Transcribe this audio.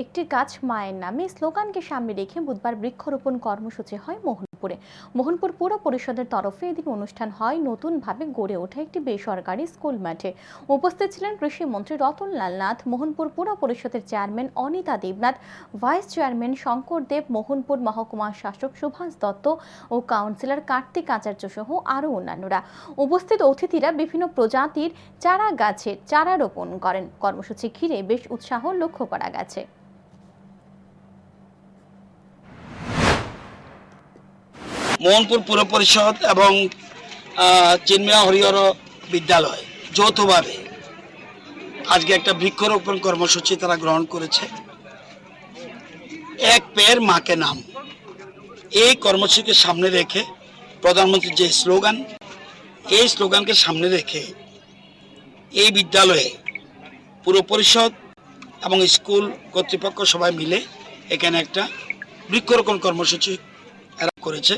একটি গাছ মায়ের নামে স্লোগানকে সামনে রেখে বুধবার বৃক্ষরোপণ কর্মসূচি হয় মোহনপুরে। মোহনপুর পুর পরিষদের তরফে এদিন অনুষ্ঠান হয় নতুনভাবে গড়ে ওঠা একটি বেসরকারি স্কুল মাঠে। উপস্থিত ছিলেন কৃষিমন্ত্রী রতনলাল নাথ, মোহনপুর পুর পরিষদের chairman Anita Debnath, vice chairman Shankar Deb, Mohanpur মহকুমা শাসক সুভাষ দত্ত ও কাউন্সিলর কার্তিক আচার্য সহ আরও অন্যান্যরা। উপস্থিত অতিথিরা বিভিন্ন প্রজাতির চারা গাছের চারা রোপণ করেন। কর্মসূচি ঘিরে বেশ উৎসাহ লক্ষ্য করা গেছে। মোহনপুর পুর পরিষদ এবং চিন্ময়া হরিহর বিদ্যালয় যৌথভাবে আজকে একটা বৃক্ষরোপণ কর্মসূচি তারা গ্রহণ করেছে। এক পের মাকে নাম। এই কর্মসূচিকে সামনে রেখে প্রধানমন্ত্রীর যে স্লোগান, এই স্লোগানকে সামনে রেখে এই বিদ্যালয়ে পুর পরিষদ এবং স্কুল কর্তৃপক্ষ সবাই মিলে এখানে একটা বৃক্ষরোপণ কর্মসূচি করেছে।